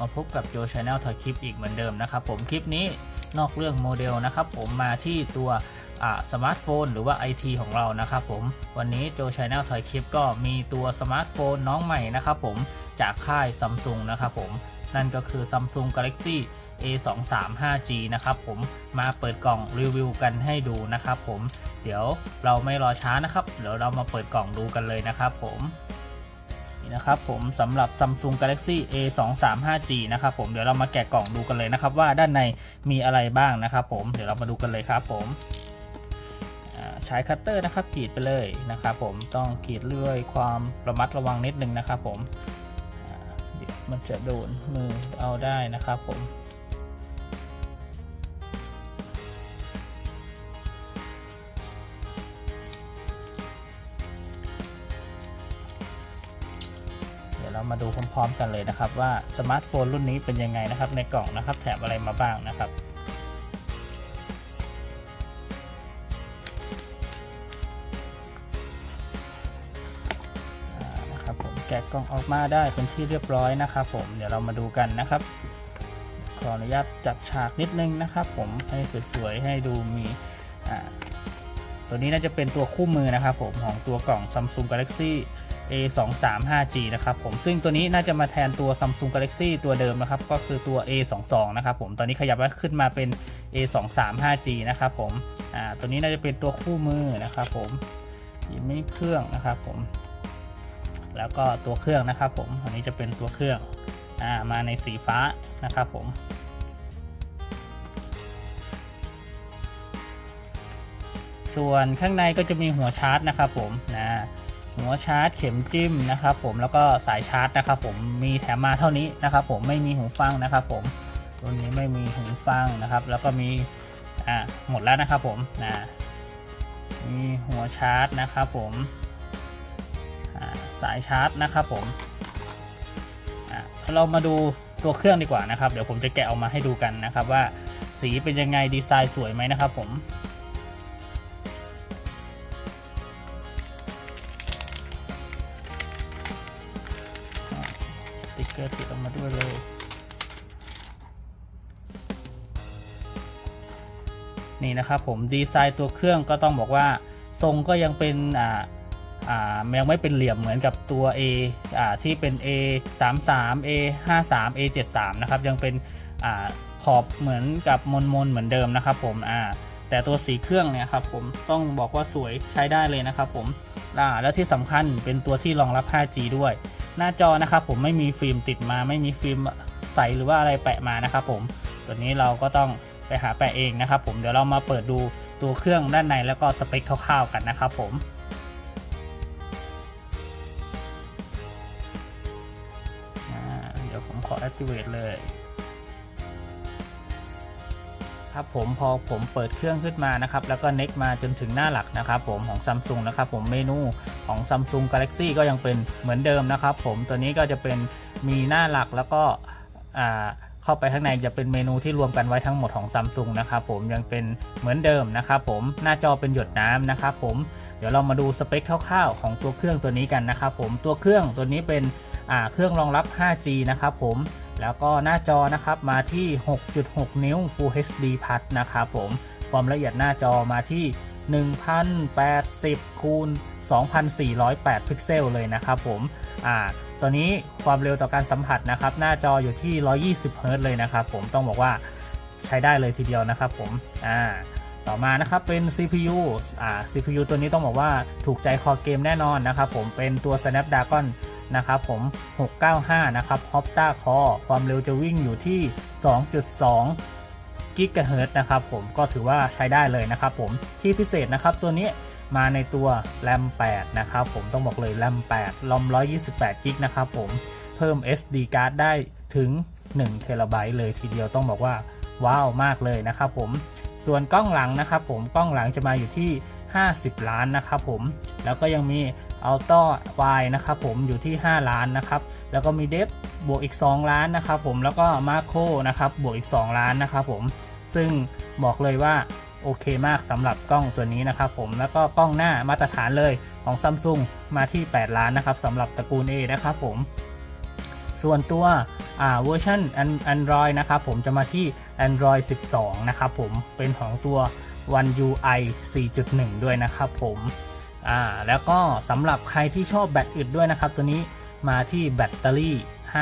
มาพบกับโจชาแนลถอยคลิปอีกเหมือนเดิมนะครับผมคลิปนี้นอกเรื่องโมเดลนะครับผมมาที่ตัวสมาร์ทโฟนหรือว่า IT ของเรานะครับผมวันนี้โจชาแนลถอยคลิปก็มีตัวสมาร์ทโฟนน้องใหม่นะครับผมจากค่ายซัมซุงนะครับผมนั่นก็คือ Samsung Galaxy A235G นะครับผมมาเปิดกล่องรีวิวกันให้ดูนะครับผมเดี๋ยวเราไม่รอช้านะครับ เดี๋ยวเรามาเปิดกล่องดูกันเลยนะครับผม นี่นะครับผมสำหรับ Samsung Galaxy A235G นะครับผมเดี๋ยวเรามาแกะกล่องดูกันเลยนะครับ ว่าด้านในมีอะไรบ้างนะครับ ผมเดี๋ยวเรามาดูกันเลยครับ ผมใช้คัตเตอร์นะครับกรีดไปเลยนะครับ ผมต้องกรีดด้วยความระมัดระวังนิดนึงนะครับ ผมเดี๋ยวมันจะโดนมือเอาได้นะครับ ผม มาดูพร้อมๆ กันเลยนะครับ ว่าสมาร์ทโฟนรุ่นนี้เป็นยังไงนะครับ ในกล่องนะครับ แถมอะไรมาบ้างนะครับนะครับผมแกะกล่องออกมาได้เป็นที่เรียบร้อยนะครับ ผมเดี๋ยวเรามาดูกันนะครับ ขออนุญาตจัดฉากนิดนึงนะครับ ผมให้สวยๆให้ดูมีอ่าตัวนี้น่าจะเป็นตัวคู่มือนะครับ ผมของตัวกล่อง Samsung Galaxy A235G นะครับผมซึ่งตัวนี้น่าจะมาแทนตัว Samsung Galaxy ตัวเดิมนะครับ ก็คือตัว A22 นะครับผมตอนนี้ขยับไว้ขึ้นมาเป็น A235G นะครับผมอ่าตัวนี้น่าจะเป็นตัวคู่มือนะครับผมยิไม่เครื่องนะครับผมแล้วก็ตัวเครื่องนะครับผมอันนี้จะเป็นตัวเครื่องอ่ามาในสีฟ้านะครับผมส่วนข้างในก็จะมีหัวชาร์จนะครับผมน หัวชาร์จเข็มจิ้มนะครับผมแล้วก็สายชาร์จนะครับผมมีแถมมาเท่านี้นะครับผมไม่มีหูฟังนะครับผมรุ่นนี้ไม่มีหูฟังนะครับ แล้วก็มีอ่าหมดแล้วนะครับผมนะมีหัวชาร์จนะครับผมสายชาร์จนะครับผมอ่าเรามาดูตัวเครื่องดีกว่านะครับ เดี๋ยวผมจะแกะออกมาให้ดูกันนะครับ ว่าสีเป็นยังไงดีไซน์สวยไหมนะครับผม กติดออกมาด้วยเลยนี่นะครับผมดีไซน์ตัวเครื่องก็ต้องบอกว่าทรงก็ยังเป็นอ่าอ่ายังไม่เป็นเหลี่ยมเหมือนกับตัว A อ่าที่เป็น A 3 3 A 5 3 A 7 3นะครับยังเป็นอ่าขอบเหมือนกับมนมนเหมือนเดิมนะครับผมอ่าแต่ตัวสีเครื่องเนี่ยครับผมต้องบอกว่าสวยใช้ได้เลยนะครับผมอ่าแล้วที่สำคัญเป็นตัวที่รองรับ 5G ด้วย หน้าจอนะครับผมไม่มีฟิล์มติดมาไม่มีฟิล์มใสหรือว่าอะไรแปะมานะครับผมตัวนี้เราก็ต้องไปหาแปะเองนะครับผมเดี๋ยวเรามาเปิดดูตัวเครื่องด้านในแล้วก็สเปคคร่าวๆกันนะครับผมเดี๋ยวผมขอ activate เลย ครับผมพอผมเปิดเครื่องขึ้นมานะครับแล้วก็ next มาจนถึงหน้าหลักนะครับผมของ Samsung นะครับผมเมนูของ Samsung Galaxy ก็ยังเป็นเหมือนเดิมนะครับผมตัวนี้ก็จะเป็นมีหน้าหลักแล้วก็เข้าไปข้างในจะเป็นเมนูที่รวมกันไว้ทั้งหมดของ Samsung นะครับผมยังเป็นเหมือนเดิมนะครับผมหน้าจอเป็นหยดน้ำนะครับผมเดี๋ยวเรามาดูสเปคคร่าวๆของตัวเครื่องตัวนี้กันนะครับผมตัวเครื่องตัวนี้เป็น เครื่องรองรับ 5G นะครับผม แล้วก็หน้าจอนะครับมาที่ 6.6 นิ้ว Full HD Plus นะครับผม ความละเอียดหน้าจอมาที่ 1080คูณ2408 พิกเซลเลยนะครับผม อ่า ตัวนี้ความเร็วต่อการสัมผัสนะครับ หน้าจออยู่ที่ 120 Hz เลยนะครับผม ต้องบอกว่าใช้ได้เลยทีเดียวนะครับผม อ่า ต่อมานะครับเป็น CPU อ่า CPU ตัวนี้ต้องบอกว่าถูกใจคอเกมแน่นอนนะครับผม เป็นตัว Snapdragon นะครับผม 695 นะครับ Opta Core ความเร็วจะวิ่งอยู่ที่ 2.2 กิกะเฮิรต์นะครับผมก็ถือว่าใช้ได้เลยนะครับผมที่พิเศษนะครับตัวนี้มาในตัว RAM 8นะครับผมต้องบอกเลย RAM 8 ROM 128กิกนะครับผมเพิ่ม SD card ได้ถึง1เทราไบต์เลยทีเดียวต้องบอกว่าว้าวมากเลยนะครับผมส่วนกล้องหลังนะครับผมกล้องหลังจะมาอยู่ที่ 50 ล้านนะครับผม แล้วก็ยังมีอัลต้าไวนะครับผมอยู่ที่ 5 ล้านนะครับ แล้วก็มีเดฟบวกอีก 2 ล้านนะครับผม แล้วก็มาโครนะครับบวกอีก 2 ล้านนะครับผม ซึ่งบอกเลยว่าโอเคมากสำหรับกล้องตัวนี้นะครับผม แล้วก็กล้องหน้ามาตรฐานเลยของ Samsung มาที่ 8 ล้านนะครับสำหรับตระกูล A นะครับผม ส่วนตัวเวอร์ชัน Android นะครับผมจะมาที่ Android 12 นะครับผมเป็นของตัว One UI 4.1 ด้วยนะครับผมอ่าแล้วก็สำหรับใครที่ชอบแบตอึดด้วยนะครับ ตัวนี้มาที่แบตเตอรี่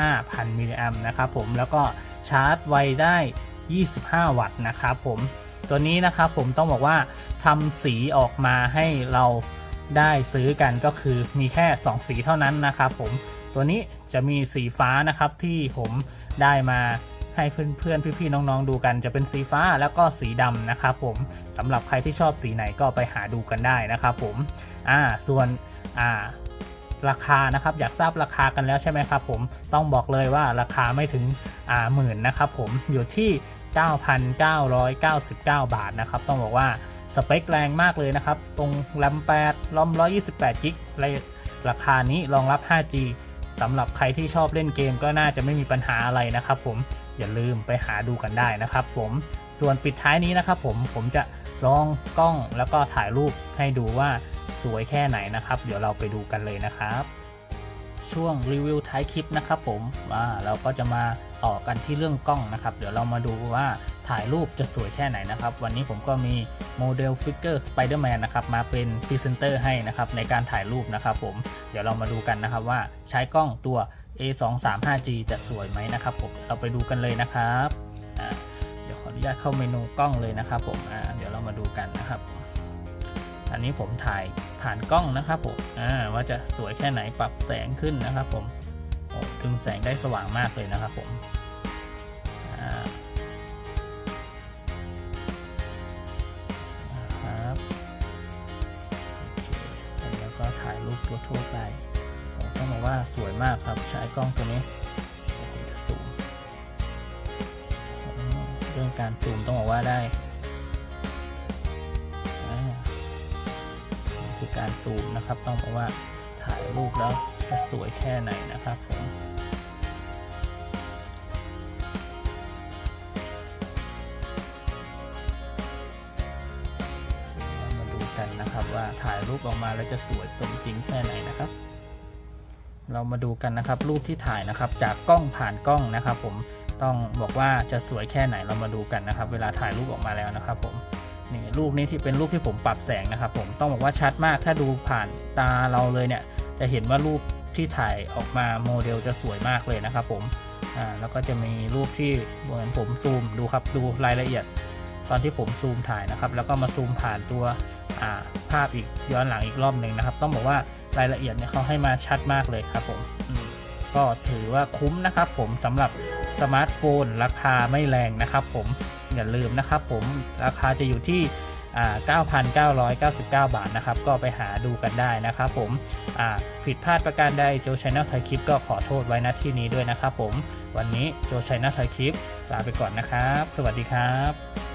5,000 มิลลิแอมนะครับผมแล้วก็ชาร์จไวได้ 25 วัตต์นะครับผมตัวนี้นะครับผมต้องบอกว่าทำสีออกมาให้เราได้ซื้อกันก็คือมีแค่ 2 สีเท่านั้นนะครับผมตัวนี้จะมีสีฟ้านะครับที่ผมได้มา ให้เพื่อนๆพี่ๆน้องๆดูกันจะเป็นสีฟ้าแล้วก็สีดำนะครับผมสำหรับใครที่ชอบสีไหนก็ไปหาดูกันได้นะครับผมอ่าส่วนอ่าราคานะครับอยากทราบราคากันแล้วใช่ไหมครับผมต้องบอกเลยว่าราคาไม่ถึงอ่าหมื่นนะครับผมอยู่ที่ 9,999 บาทนะครับต้องบอกว่าสเปคแรงมากเลยนะครับ ตรงแรม8รอม128กิกราคานี้รองรับ 5G สำหรับใครที่ชอบเล่นเกมก็น่าจะไม่มีปัญหาอะไรนะครับผมอย่าลืมไปหาดูกันได้นะครับผมส่วนปิดท้ายนี้นะครับผมผมจะลองกล้องแล้วก็ถ่ายรูปให้ดูว่าสวยแค่ไหนนะครับ เดี๋ยวเราไปดูกันเลยนะครับ ช่วงรีวิวท้ายคลิปนะครับผมว่าเราก็จะมาต่อกันที่เรื่องกล้องนะครับ เดี๋ยวเรามาดูว่า ถ่ายรูปจะสวยแค่ไหนนะครับ วันนี้ผมก็มีโมเดลฟิกเกอร์สไปเดอร์แมนนะครับมาเป็นพรีเซนเตอร์ให้นะครับในการถ่ายรูปนะครับผมเดี๋ยวเรามาดูกันนะครับว่าใช้กล้องตัว A235G จะสวยไหมนะครับผมเราไปดูกันเลยนะครับเดี๋ยวขออนุญาตเข้าเมนูกล้องเลยนะครับผมเดี๋ยวเรามาดูกันนะครับ อันนี้ผมถ่ายผ่านกล้องนะครับผมว่าจะสวยแค่ไหนปรับแสงขึ้นนะครับผมโอ้ดึงแสงได้สว่างมากเลยนะครับผม ทั่วๆไปต้องบอกว่าสวยมากครับใช้กล้องตัวนี้ผมจะซูมเรื่องการซูมต้องบอกว่าได้คือการซูมนะครับ ต้องบอกว่าถ่ายรูปแล้วจะสวยแค่ไหนนะครับผม นะครับ ว่าถ่ายรูปออกมาแล้วจะสวยสมจริงแค่ไหนนะครับ เรามาดูกันนะครับ รูปที่ถ่ายนะครับ จากกล้องผ่านกล้องนะครับ ผมต้องบอกว่าจะสวยแค่ไหนเรามาดูกันนะครับ เวลาถ่ายรูปออกมาแล้วนะครับ ผมนี่รูปนี้ที่เป็นรูปที่ผมปรับแสงนะครับ ผมต้องบอกว่าชัดมากถ้าดูผ่านตาเราเลยเนี่ย จะเห็นว่ารูปที่ถ่ายออกมาโมเดลจะสวยมากเลยนะครับ ผมอ่าแล้วก็จะมีรูปที่เหมือนผมซูมดูครับดูรายละเอียด ตอนที่ผมซูมถ่ายนะครับ แล้วก็มาซูมผ่านตัว อ่าภาพอีกย้อนหลังอีกรอบหนึ่งนะครับ ต้องบอกว่ารายละเอียดเนี่ยเขาให้มาชัดมากเลยครับผมมก็ถือว่าคุ้มนะครับผมสำหรับสมาร์ทโฟน ราคาไม่แรงนะครับผมอย่าลืมนะครับผมราคาจะอยู่ที่ 9,999 บาทนะครับ ก็ไปหาดูกันได้นะครับผมผิดพลาดประการใดโจชัยนาไทยคลิปก็ขอโทษไว้ณที่นี้ด้วยนะครับผม วันนี้โจชัยนาไทยคลิปลาไปก่อนนะครับ สวัสดีครับ